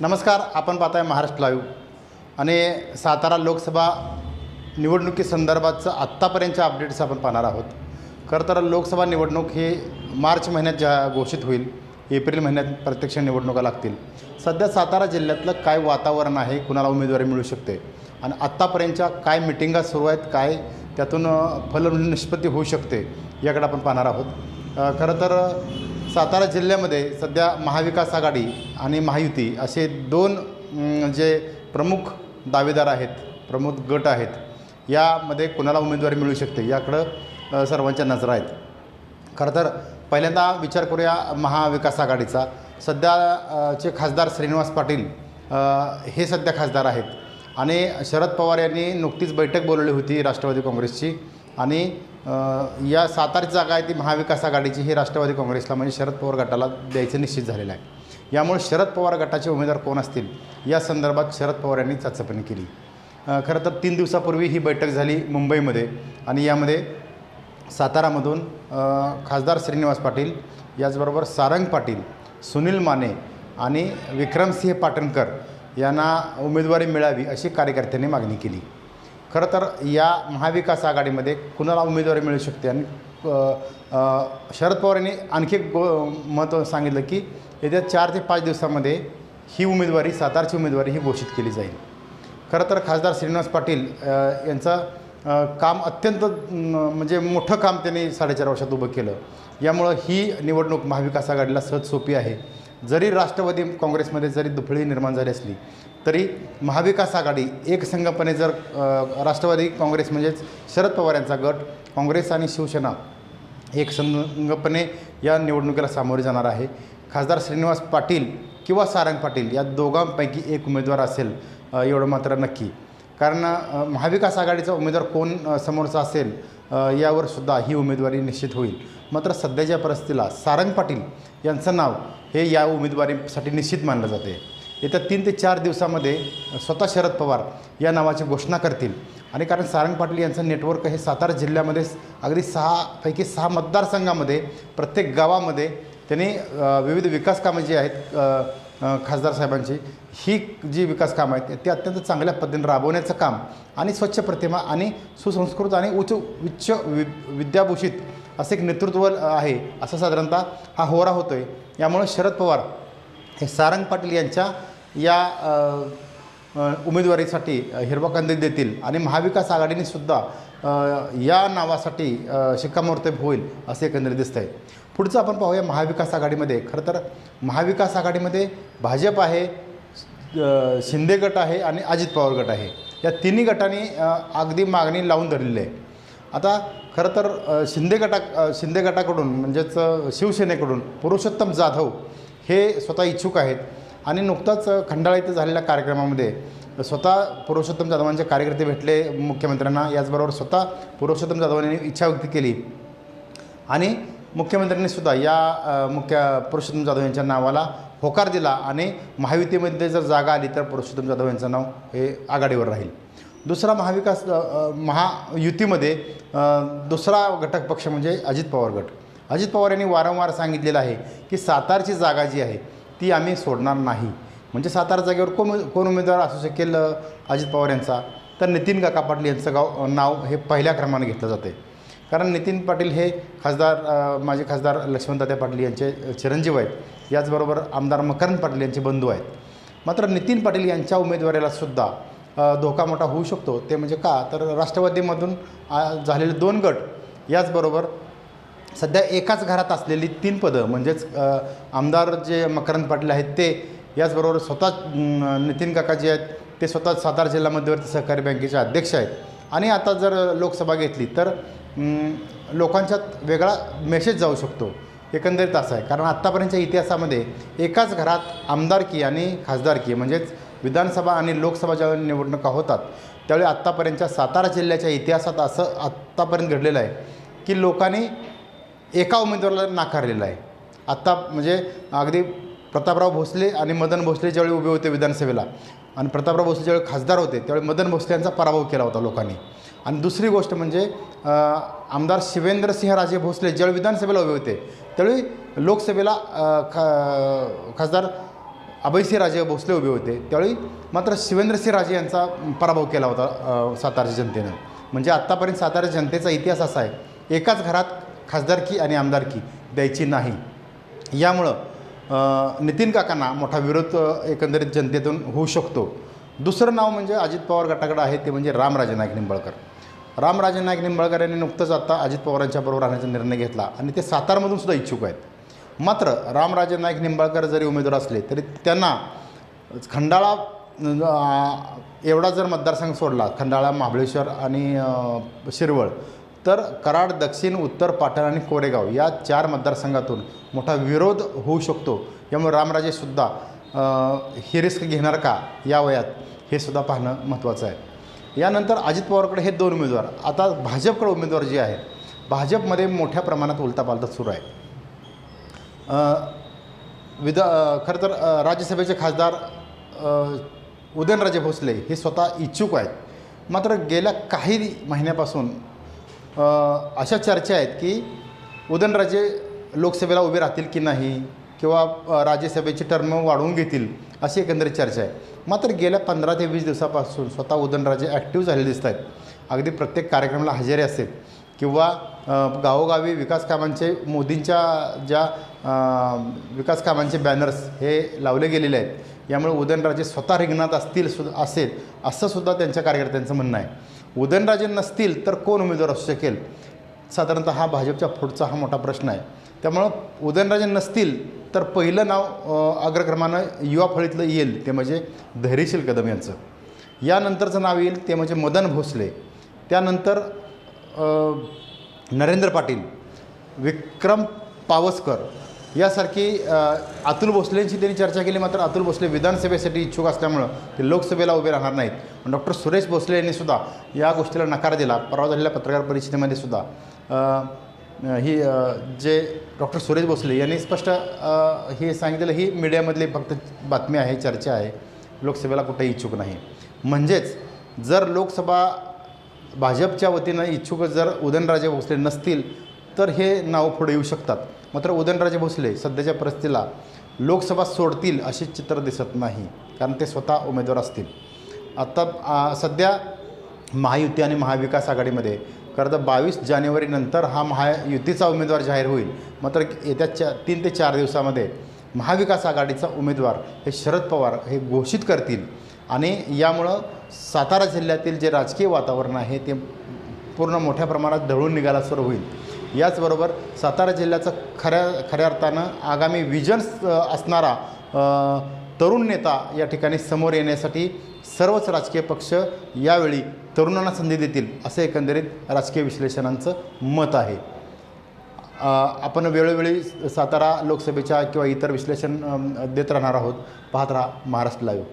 नमस्कार आपण पाहताय महाराष्ट्र लाईव्ह. आणि सातारा लोकसभा निवडणुकीसंदर्भातचं आत्तापर्यंतच्या अपडेट्स आपण पाहणार आहोत. खरं तर लोकसभा निवडणूक ही मार्च महिन्यात ज्या घोषित होईल एप्रिल महिन्यात प्रत्यक्ष निवडणुका लागतील. सध्या सातारा जिल्ह्यातलं काय वातावरण आहे कुणाला उमेदवारी मिळू शकते? आणि आत्तापर्यंतच्या काय मिटिंगा सुरू आहेत काय त्यातून फल फलनिष्पत्ती होऊ शकते याकडे आपण पाहणार आहोत. खरं तर सातारा जिल्ह्यामध्ये सध्या महाविकास आघाडी आणि महायुती असे दोन जे प्रमुख दावेदार आहेत प्रमुख गट आहेत यामध्ये कोणाला उमेदवारी मिळू शकते याकडं सर्वांच्या नजरा आहेत. खरं तर पहिल्यांदा विचार करूया महाविकास आघाडीचा. सध्या चे खासदार श्रीनिवास पाटील हे सध्या खासदार आहेत. आणि शरद पवार यांनी नुकतीच बैठक बोलवली होती राष्ट्रवादी काँग्रेसची. आणि या सातारची जागा आहे ती महाविकास आघाडीची ही राष्ट्रवादी काँग्रेसला म्हणजे शरद पवार गटाला द्यायचं निश्चित झालेलं आहे. यामुळे शरद पवार गटाचे उमेदवार कोण असतील? या संदर्भात शरद पवार यांनी चाचपणी केली. खरं तर तीन दिवसापूर्वी ही बैठक झाली मुंबईमध्ये आणि यामध्ये सातारामधून खासदार श्रीनिवास पाटील याचबरोबर सारंग पाटील सुनील माने आणि विक्रमसिंह पाटणकर यांना उमेदवारी मिळावी अशी कार्यकर्त्यांनी मागणी केली. खरं तर या महाविकास आघाडीमध्ये कुणाला उमेदवारी मिळू शकते? आणि शरद पवार यांनी आणखी एक गो महत्त्व सांगितलं की येत्या चार ते पाच दिवसामध्ये ही उमेदवारी सातारची उमेदवारी ही घोषित केली जाईल. खरं तर खासदार श्रीनिवास पाटील यांचा यांचं काम अत्यंत म्हणजे मोठं काम त्यांनी साडेचार वर्षात उभं केलं. यामुळं ही निवडणूक महाविकास आघाडीला सहज सोपी आहे. जरी राष्ट्रवादी काँग्रेसमध्ये जरी दुफळी निर्माण झाली असली तरी महाविकास आघाडी एकसंघपणे जर राष्ट्रवादी काँग्रेस म्हणजेच शरद पवार यांचा गट काँग्रेस आणि शिवसेना एक संघपणे या निवडणुकीला सामोरे जाणार आहे. खासदार श्रीनिवास पाटील किंवा सारंग पाटील या दोघांपैकी एक उमेदवार असेल एवढं मात्र नक्की. कारण महाविकास आघाडीचा उमेदवार कोण समोरचा असेल यावर सुद्धा ही उमेदवारी निश्चित होईल. मात्र सध्याच्या परिस्थितीला सारंग पाटील यांचं नाव हे या उमेदवारीसाठी निश्चित मानलं जाते. येत्या तीन ते चार दिवसामध्ये स्वतः शरद पवार या नावाची घोषणा करतील. आणि कारण सारंग पाटील यांचं नेटवर्क हे सातारा जिल्ह्यामध्ये अगदी सहापैकी सहा मतदारसंघामध्ये प्रत्येक गावामध्ये त्यांनी विविध विकास कामं जी आहेत खासदार साहेबांची ही जी विकास कामं आहेत ते अत्यंत चांगल्या पद्धतीने राबवण्याचं काम आणि स्वच्छ प्रतिमा आणि सुसंस्कृत आणि उच्च उच्च वि विद्याभूषित असं एक नेतृत्व आहे असं साधारणतः हा होरा होतो आहे यामुळं शरद पवार हे सारंग पाटील यांच्या या उमेदवारीसाठी हिरवा कंदील देतील आणि महाविकास आघाडीने सुद्धा या नावासाठी शिक्कामोर्तब होईल असे एकंदरीत दिसत आहे पुढचं आपण पाहूया महाविकास आघाडीमध्ये. खरं तर महाविकास आघाडीमध्ये भाजप आहे शिंदे गट आहे आणि अजित पवार गट आहे. या तिन्ही गटांनी अगदी मागणी लावून धरलेली आहे. आता खरं तर शिंदे गटा शिंदे गटाकडून म्हणजेच शिवसेनेकडून पुरुषोत्तम जाधव हे स्वतः इच्छुक आहेत. आणि नुकताच खंडाळा इथं झालेल्या कार्यक्रमामध्ये स्वतः पुरुषोत्तम जाधवांचे कार्यकर्ते भेटले मुख्यमंत्र्यांना. याचबरोबर स्वतः पुरुषोत्तम जाधवांनी इच्छा व्यक्त केली. आणि मुख्यमंत्र्यांनी सुद्धा या मुख्य पुरुषोत्तम जाधव यांच्या नावाला होकार दिला. आणि महायुतीमध्ये जर जागा आली तर पुरुषोत्तम जाधव यांचं नाव हे आघाडीवर राहील. दुसरा महाविकास महायुतीमध्ये दुसरा घटक पक्ष म्हणजे अजित पवार गट. अजित पवार यांनी वारंवार सांगितलेलं आहे की सातारची जागा जी आहे ती आम्ही सोडणार नाही. म्हणजे सातारा जागेवर कोण कोण उमेदवार असू शकेल अजित पवार यांचा? तर नितीन काका पाटील यांचं गाव नाव हे पहिल्या क्रमाने घेतलं जाते. कारण नितीन पाटील हे खासदार माझे खासदार लक्ष्मणदादा पाटील यांचे चिरंजीव आहेत. याचबरोबर आमदार मकरंद पाटील यांचे बंधू आहेत. मात्र नितीन पाटील यांच्या उमेदवारीला सुद्धा धोका मोठा होऊ शकतो. ते म्हणजे का? तर राष्ट्रवादीमधून झालेले दोन गट याचबरोबर सध्या एकाच घरात असलेली तीन पदं म्हणजेच आमदार जे मकरंद पाटील आहेत ते याचबरोबर स्वतः नितीन काका जे आहेत ते स्वतः सातारा जिल्हा मध्यवर्ती सहकारी बँकेचे अध्यक्ष आहेत. आणि आता जर लोकसभा घेतली तर लोकांच्यात वेगळा मेसेज जाऊ शकतो. एकंदरीत असा आहे. कारण आत्तापर्यंतच्या इतिहासामध्ये एकाच घरात आमदारकी आणि खासदारकी म्हणजेच विधानसभा आणि लोकसभा ज्या निवडणुका होतात त्यावेळी आत्तापर्यंतच्या सातारा जिल्ह्याच्या इतिहासात असं आत्तापर्यंत घडलेलं आहे की लोकांनी एका उमेदवाराला नाकारलेलं आहे. आत्ता म्हणजे अगदी प्रतापराव भोसले आणि मदन भोसले ज्यावेळी उभे होते विधानसभेला आणि प्रतापराव भोसले ज्यावेळी खासदार होते त्यावेळी मदन भोसले यांचा पराभव केला होता लोकांनी. आणि दुसरी गोष्ट म्हणजे अ, आमदार शिवेंद्रसिंहराजे भोसले ज्यावेळी विधानसभेला उभे होते त्यावेळी लोकसभेला खा खासदार अभयसिंह राजे भोसले उभे होते. त्यावेळी मात्र शिवेंद्रसिंह राजे यांचा पराभव केला होता अ, जनतेनं. म्हणजे आत्तापर्यंत सातारा जनतेचा इतिहास असा आहे एकाच घरात खासदारकी आणि आमदारकी द्यायची नाही. यामुळं नितीन काकांना मोठा विरोध एकंदरीत जनतेतून होऊ शकतो. दुसरं नाव म्हणजे अजित पवार गटाकडं आहे ते म्हणजे रामराजे नाईक निंबाळकर. रामराजे नाईक निंबाळकर यांनी नुकतंच आता अजित पवारांच्या बरोबर राहण्याचा निर्णय घेतला आणि ते सातारमधून सुद्धा इच्छुक आहेत. मात्र रामराजे नाईक निंबाळकर जरी उमेदवार असले तरी त्यांना खंडाळा एवढा जर मतदारसंघ सोडला खंडाळा महाबळेश्वर आणि शिरवळ तर कराड दक्षिण उत्तर पाटण आणि कोरेगाव या चार मतदारसंघातून मोठा विरोध होऊ शकतो. यामुळे रामराजेसुद्धा हे ही रिस्क घेणार का या वयात हे सुद्धा पाहणं महत्त्वाचं आहे. यानंतर अजित पवारकडे हे दोन उमेदवार. आता भाजपकडे उमेदवार जे आहे भाजपमध्ये मोठ्या प्रमाणात उलतापालता सुरू आहे. विधा खरं तर राज्यसभेचे खासदार उदयनराजे भोसले हे स्वतः इच्छुक आहेत. मात्र गेल्या काही महिन्यापासून अशा चर्चा आहेत की उदयनराजे लोकसभेला उभे राहतील की नाही किंवा राज्यसभेची टर्म वाढवून घेतील अशी एकंदरीत चर्चा आहे. मात्र गेल्या पंधरा ते वीस दिवसापासून स्वतः उदयनराजे ॲक्टिव्ह झालेले दिसत आहेत. अगदी प्रत्येक कार्यक्रमाला हजेरी असेल किंवा गावोगावी विकास कामांचे मोदींच्या ज्या विकास कामांचे बॅनर्स हे लावले गेलेले आहेत. यामुळे उदयनराजे स्वतः रिंगणात असतील सु असेल असंसुद्धा त्यांच्या कार्यकर्त्यांचं म्हणणं आहे. उदयनराजे नसतील तर कोण उमेदवार असू शकेल? साधारणतः हा भाजपच्या पुढचा हा मोठा प्रश्न आहे. त्यामुळं उदयनराजे नसतील तर पहिलं नाव अग्रक्रमानं युवा फळीतलं येईल ते म्हणजे धैर्यशील कदम यांचं. यानंतरचं नाव येईल ते म्हणजे मदन भोसले. त्यानंतर नरेंद्र पाटील विक्रम पावसकर यासारखी अतुल भोसलेंशी त्यांनी चर्चा केली मात्र अतुल भोसले विधानसभेसाठी इच्छुक असल्यामुळं ते लोकसभेला उभे राहणार नाहीत. डॉक्टर सुरेश भोसले यांनी सुद्धा या गोष्टीला नकार दिला. परवा झालेल्या पत्रकार परिषदेमध्ये सुद्धा ही जे डॉक्टर सुरेश भोसले यांनी स्पष्ट हे सांगितलेलं ही मीडियामधली फक्त बातमी आहे चर्चा आहे. लोकसभेला कुठेही इच्छुक नाही. म्हणजेच जर लोकसभा भाजपच्या वतीनं इच्छुक जर उदयनराजे भोसले नसतील तर हे नाव पुढे येऊ शकतात. मात्र उदयनराजे भोसले सध्याच्या परिस्थितीला लोकसभा सोडतील असे चित्र दिसत नाही कारण ते स्वतः उमेदवार असतील. आत्ता सध्या महायुती आणि महाविकास आघाडीमध्ये खरं तर बावीस जानेवारीनंतर हा महायुतीचा उमेदवार जाहीर होईल. मात्र येत्या चा तीन ते चार दिवसामध्ये महाविकास आघाडीचा उमेदवार हे शरद पवार हे घोषित करतील. आणि यामुळं सातारा जिल्ह्यातील जे राजकीय वातावरण आहे ते पूर्ण मोठ्या प्रमाणात ढळून निघायला सुरू होईल. याचबरोबर सातारा जिल्ह्याचं खऱ्या खऱ्या अर्थानं आगामी विजन असणारा तरुण नेता या ठिकाणी समोर येण्यासाठी सर्वच राजकीय पक्ष यावेळी तरुणांना संधी देतील असं एकंदरीत राजकीय विश्लेषणांचं मत आहे. आपण वेळोवेळी सातारा लोकसभेच्या किंवा इतर विश्लेषण देत राहणार आहोत. पाहत राहा महाराष्ट्र लाईव्ह